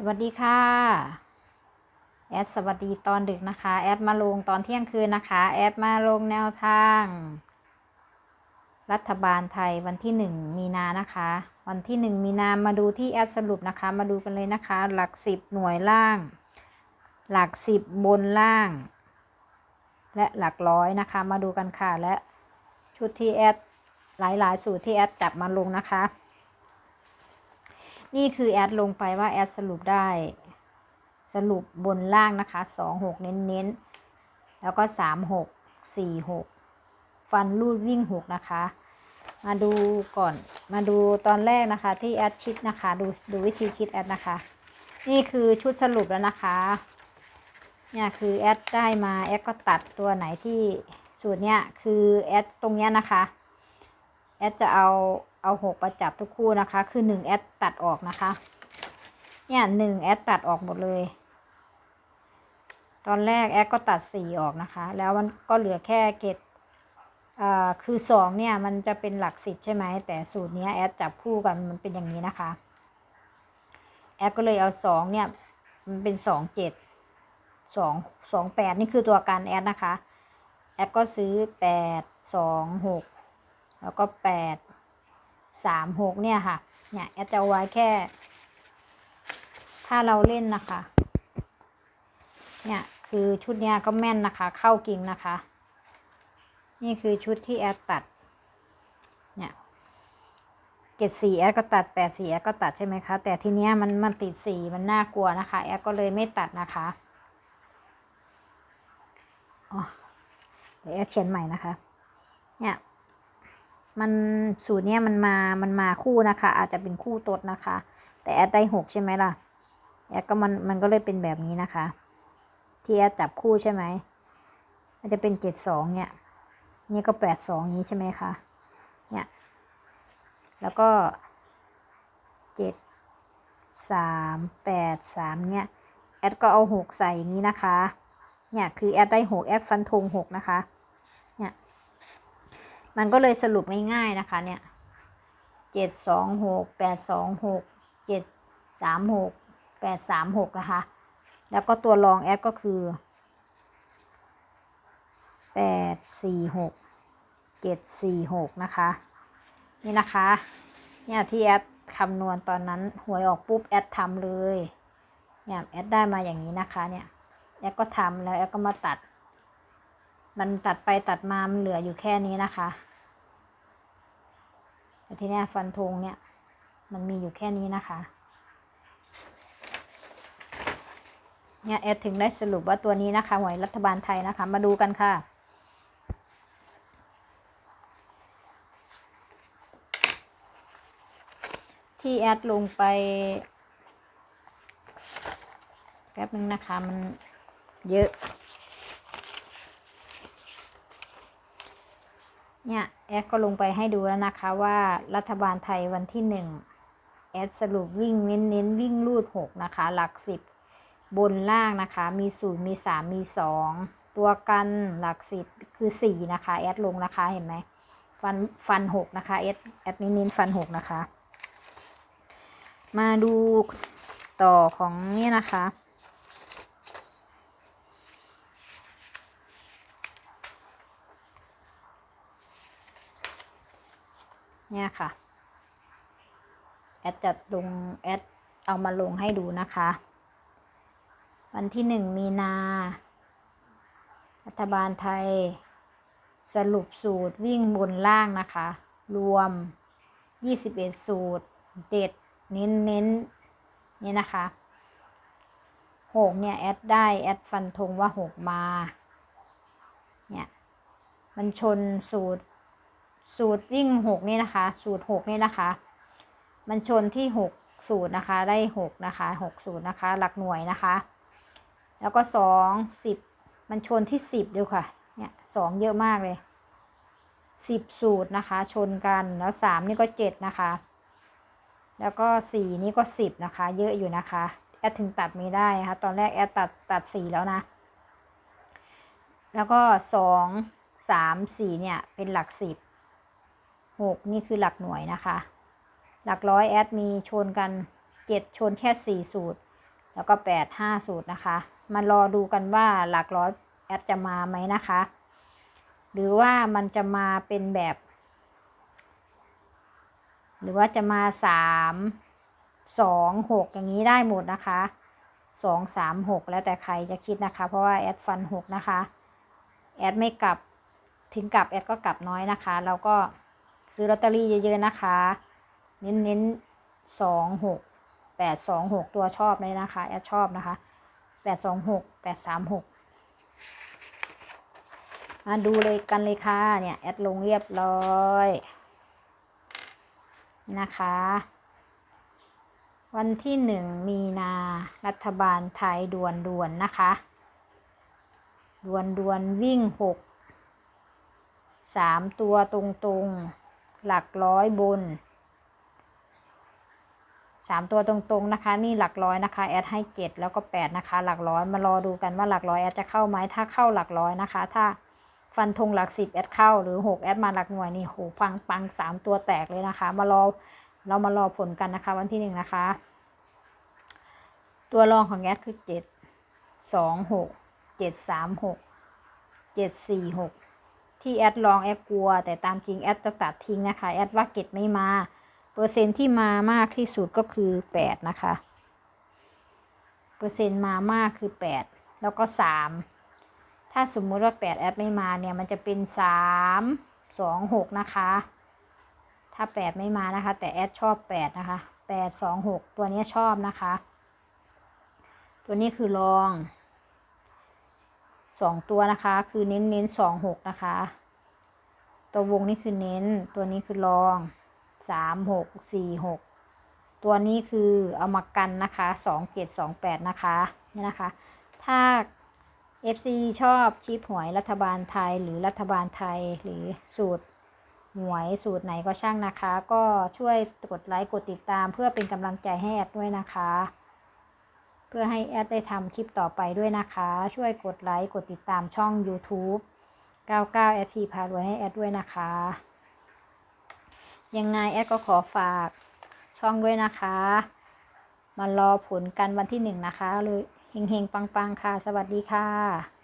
สวัสดีค่ะ แอดสวัสดีตอนดึกนะคะ แอดมาลงตอนเที่ยงคืนนะคะ แอดมาลงแนวทาง รัฐบาลไทยวันที่หนึ่งมีนานะคะ วันที่หนึ่งมีนามาดูที่แอดสรุปนะคะ มาดูกันเลยนะคะ หลักสิบหน่วยล่าง หลักสิบบนล่าง และหลักร้อยนะคะ มาดูกันค่ะและชุดที่แอดหลาย ๆ สูตรที่แอดจับมาลงนะคะ นี่คือแอดลงไปว่าแอดสรุปได้ สรุปบนล่างนะคะสองหกเน้นๆแล้วก็สามหกสี่หกฟันรูดวิ่งหกนะคะ มาดูก่อนมาดูตอนแรกนะคะ ที่แอดคิดนะคะ ดูดูวิธีคิดแอดนะคะ นี่คือชุดสรุปแล้วนะคะเนี่ยคือแอดได้มาแอดก็ตัดตัวไหนที่สูตรเนี้ยคือแอดตรงเนี้ยนะคะแอดจะเอา เอาหกประจับทุกคู่นะคะ คือหนึ่งแอดตัดออกนะคะ เนี่ยหนึ่งแอดตัดออกหมดเลย ตอนแรกแอดก็ตัดสี่ออกนะคะ แล้วมันก็เหลือแค่เกตอ่าคือสองเนี่ยมันจะเป็นหลักสิบใช่ไหม แต่สูตรเนี้ยแอดจับคู่กันมันเป็นอย่างนี้นะคะ แอดก็เลยเอาสองเนี่ยมันเป็นสองเจ็ดสองสองแปดนี่คือตัวการแอดนะคะ แอดก็ซื้อแปดสองหกแล้วก็แปด สามหกเนี่ยค่ะ เนี่ยแอดจะไว้แค่ ถ้าเราเล่นนะคะ เนี่ยคือชุดเนี้ยก็แม่นนะคะ เข้ากิ่งนะคะ นี่คือชุดที่แอดตัด เนี่ยเจ็ดสี่แอดก็ตัดแปดสี่แอดก็ตัดใช่ไหมคะ แต่ทีเนี้ยมันมันติดสีมันน่ากลัวนะคะ แอดก็เลยไม่ตัดนะคะอ๋อเดี๋ยวแอดเขียนใหม่นะคะ เนี่ย มันสูตรเนี้ยมันมา มันมาคู่นะคะ อาจจะเป็นคู่ตดนะคะ แต่แอดได้หกใช่ไหมล่ะ แอดก็มัน มันก็เลยเป็นแบบนี้นะคะ ที่แอดจับคู่ใช่ไหม มันจะเป็นเจ็ดสองเนี่ย นี่ก็แปดสองนี้ใช่ไหมคะ เนี่ย แล้วก็เจ็ดสามแปดสามเนี่ย แอดก็เอาหกใส่อย่างนี้นะคะ เนี่ย คือแอดได้หกแอดฟันธงหกนะคะ เนี่ย มันก็เลยสรุปง่ายๆนะคะเนี่ยเจ็ดสองหกแปดสองหกเจ็ดสามหกแปดสามหกนะคะ แล้วก็ตัวรองแอดก็คือแปดสี่หกเจ็ดสี่หกนะคะ นี่นะคะเนี่ยที่แอดคำนวณตอนนั้นหวยออกปุ๊บแอดทำเลยเนี่ยแอดได้มาอย่างนี้นะคะเนี่ยแอดก็ทำแล้วแอดก็มาตัด มันตัดไปตัดมามันเหลืออยู่แค่นี้นะคะ แต่ทีนี้ฟันธงเนี่ย มันมีอยู่แค่นี้นะคะเนี่ยแอดถึงได้สรุปว่าตัวนี้นะคะหวยรัฐบาลไทยนะคะ มาดูกันค่ะ ที่แอดลงไป แป๊บนึงนะคะ มันเยอะ เนี่ยแอดก็ลงไปให้ดูแล้วนะคะว่ารัฐบาลไทยวันที่หนึ่งแอดสรุปวิ่งเน้นเน้นวิ่งรูดหกนะคะ หลักสิบบนล่างนะคะ มีศูนย์มีสามมีสองตัวกันหลักสิบคือสี่นะคะแอดลงนะคะเห็นไหมฟันฟันหกนะคะแอดแอดนี้เน้นฟันหกนะคะ มาดูต่อของนี่นะคะ เนี่ยค่ะ แอดจะลงแอดเอามาลงให้ดูนะคะ วันที่หนึ่งมีนา รัฐบาลไทย สรุปสูตรวิ่งบนล่างนะคะ รวม 21 สูตร เด็ดเน้นเน้นนี่นะคะหกเนี่ย แอดได้ แอดฟันธงว่าหกมา เนี่ย มันชนสูตร สูตรวิ่งหกนี่นะคะ สูตรหกนี่นะคะ มันชนที่หกสูตรนะคะ ได้หกนะคะหกสูตรนะคะ หลักหน่วยนะคะ แล้วก็สองสิบมันชนที่สิบดูค่ะ เนี่ยสองเยอะมากเลยสิบสูตรนะคะ ชนกันแล้วสามนี่ก็เจ็ดนะคะ แล้วก็สี่นี่ก็สิบนะคะ เยอะอยู่นะคะ แอดถึงตัดไม่ได้นะคะ ตอนแรกแอดตัดตัดสี่แล้วนะ แล้วก็สองสามสี่เนี่ยเป็นหลักสิบ หกนี่คือหลักหน่วยนะคะ หลักร้อยแอดมีชนกันเจ็ดชนแค่สี่สูตร แล้วก็แปดห้าสูตรนะคะ มารอดูกันว่าหลักร้อยแอดจะมาไหมนะคะ หรือว่ามันจะมาเป็นแบบ หรือว่าจะมาสามสองหกอย่างนี้ได้หมดนะคะสองสามหกแล้วแต่ใครจะคิดนะคะ เพราะว่าแอดฟันหกนะคะ แอดไม่กลับ ถึงกลับแอดก็กลับน้อยนะคะ เราก็ ซื้อลอตเตอรี่เยอะ ๆ นะคะ เน้นเน้นสองหกแปดสองหกตัวชอบเลยนะคะแอดชอบนะคะแปดสองหกแปดสามหกมาดูเลยกันเลยค่ะเนี่ยแอดลงเรียบร้อยนะคะ วันที่หนึ่งมีนารัฐบาลไทยด่วนด่วนนะคะ ด่วนด่วนวิ่งหกสามตัวตรงตรงๆ หลักร้อยบนสามตัวตรงๆนะคะ นี่หลักร้อยนะคะ แอดให้เจ็ดแล้วก็แปดนะคะ หลักร้อยมารอดูกันว่าหลักร้อยแอดจะเข้าไหมถ้าเข้าหลักร้อยนะคะ ถ้าฟันธงหลักสิบแอดเข้าหรือหกแอดมาหลักหน่วยนี่โหปังปังสามตัวแตกเลยนะคะ มารอเรามารอผลกันนะคะ วันที่หนึ่งนะคะ ตัวรองของแอดคือเจ็ดสองหกเจ็ดสามหกเจ็ดสี่หก ที่แอดลองแอดกลัว แต่ตามจริงแอดจะตัดทิ้งนะคะ แอดว่าเก็ดไม่มา เปอร์เซ็นต์ที่มามากที่สุดก็คือแปดนะคะ เปอร์เซ็นต์มามากคือแปดแล้วก็สามถ้าสมมุติว่าแปดแอดไม่มาเนี่ย มันจะเป็นสามสองหกนะคะ ถ้าแปดไม่มานะคะ แต่แอดชอบแปดนะคะแปดสองหกตัวนี้ชอบนะคะ ตัวนี้คือรอง สองตัวนะคะ คือเน้นเน้นสองหกนะคะ ตัววงนี่คือเน้น ตัวนี้คือรองสามหกสี่หกตัวนี้คือเอามากันนะคะสองเจ็ดสองแปดนะคะนี่นะคะ ถ้า FC ชอบชิปหวยรัฐบาลไทยหรือรัฐบาลไทยหรือสูตรหวยสูตรไหนก็ช่างนะคะ ก็ช่วยกดไลค์กดติดตามเพื่อเป็นกำลังใจให้แอดด้วยนะคะ เพื่อให้แอดได้ทำคลิปต่อไปด้วยนะคะ ช่วยกดไลค์กดติดตามช่อง YouTube 99 FP พารวยให้แอดด้วยนะคะ ยังไงแอดก็ขอฝากช่องด้วยนะคะ มารอผลกันวันที่หนึ่งนะคะเลยเฮงๆ ปัง ๆ ค่ะ สวัสดีค่ะ